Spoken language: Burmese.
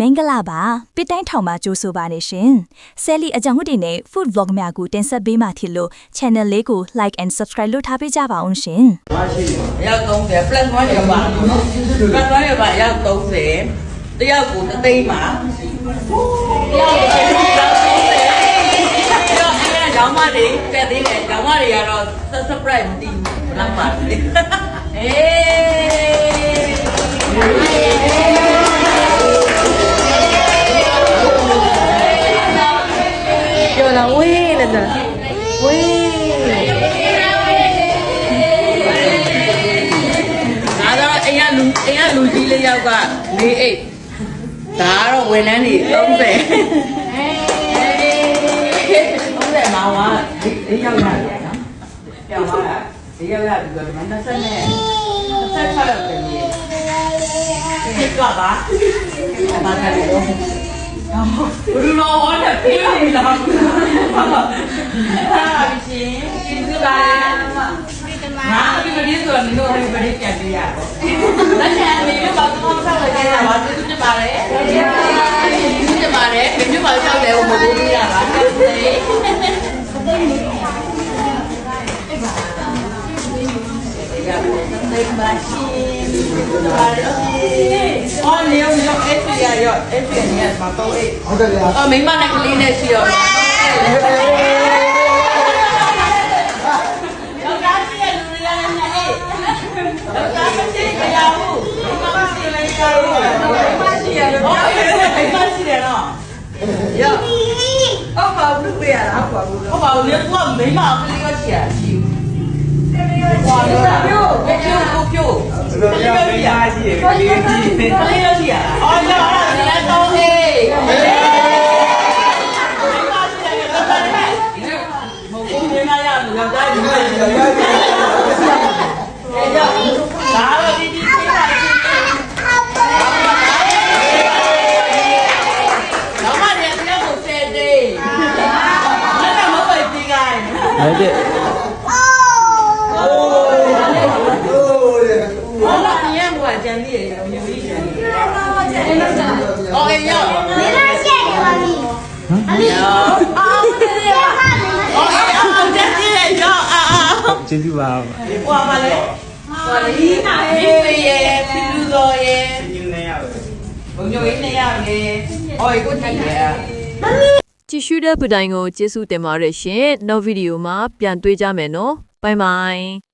မင်္ဂလာပါပစ်တိုင်းထောင်မှာကြိုးဆိုပါနေရှင်ဆယ်လီအကြောင်းဟုတ်တွေနဲ့ food vlog များကိုတင်ဆက်ပေးမှဖြစ်လို့ channel လေးကို like and subscribe လုပ်ထားပေးကြပါအောင်ရှင်ရောက်30 plus 1ရပါနော် plus 1ရပါရောက်30တယောက်ကိုတသိန်းပါတယောက်ကိုရောက်30ကျောင်းအဲ့ဒါကျောင်းမတွေကဲသေးတယ်ကျောင်းမတွေကတော့ surprise မသိဘူးလောက်ပါလေအေး လာဝေးလည်းတော့ဝေးဒါတော့အိမ်ကလူအိမ်ကလူကြီးလေးယောက်က၄အိတ်ဒါကတော့ဝန်ထမ်းတွေ30 30မှာဝါဒီယောက်ရတယ်နော်ပြောင်းသွားတာဒီယောက်ရပြီးတော့ဒီမှာ20နဲ့26ရောက်တယ်မြေဒီကပါဘာကလေး တော့ဘလူလောဟောတဲ့ပြေးနေလားဟာရှင်ဒီကပါငါဒီမလေးဆိုတော့နင်တို့ဒီမလေးပြန်ပြရတော့လက်ချမ်းလေးတော့တော့ဆောက်လိုက်ကြတာပါသူတို့ပါတယ်သူတို့ပါတယ်မင်းတို့ပါဆောက်တယ်ဟိုမဟုတ်ဘူးရပါသိပါရှင်အော်နေရောရောအဲ့ဒီရရောအဲ့ဒီနေ ရာမှာတော့အဲ့ဟုတ်တယ်ဗျာအော်မိမနဲ့ကလေးနဲ့ရှိရောယောက်ျားရှိရလူတွေလည်းနဲ့အေးယောက်ျားမရှိကြရဘူးမိမမရှိလည်းရဘူးမိမရှိရတယ်ဟုတ်မိမရှိတယ်နော်ယောဟုတ်ပါဘူးပြရတာဟုတ်ပါဘူးဟုတ်ပါဘူးလေကမိမကလေးကရှိရရှိဘူးဟောလို့ပြို့ပြို့ပြို့ဆိုတော့ဗျာမိသားရှိရကလေးကြီးကလေးရရှိရအော်ယောအဲ့ဒါလည်းတော့ဟေးမိမရှိတယ်တော့တယ်မဟုတ်ဘူးမိမရလူယောက်ျားဒီမှာယောက်ျားအဲ့ဒါဒါတော့ဒီဒီသိပါ ရှိတော့မတယ်ပြောကိုဆဲတယ်လက်တော့မပဲပြီးကိုင်း ဟုတ်တယ်အိုးရ ဟောလာညံ့ ကွာကြံသေးတယ်မျိုးကြီးကြံသေးတယ်ဟောအေးရောဟောအေးအောင်ကြံသေးတယ်ရောအာအာကျေးဇူးပါဟွာပါလေဟွာလေဒီဖေးရဲ့ဖီလူတော်ရဲ့ဒီနေ့ရပါဘုံညိုရင်းနေရလေဟောကိုကြည့်ရကြည့်ရှုတဲ့ဗီဒီယိုကိုကျေးဇူးတင်ပါတယ်ရှင်နောက်ဗီဒီယိုမှာပြန်တွေ့ကြမယ်နော်ဘိုင်ဘိုင်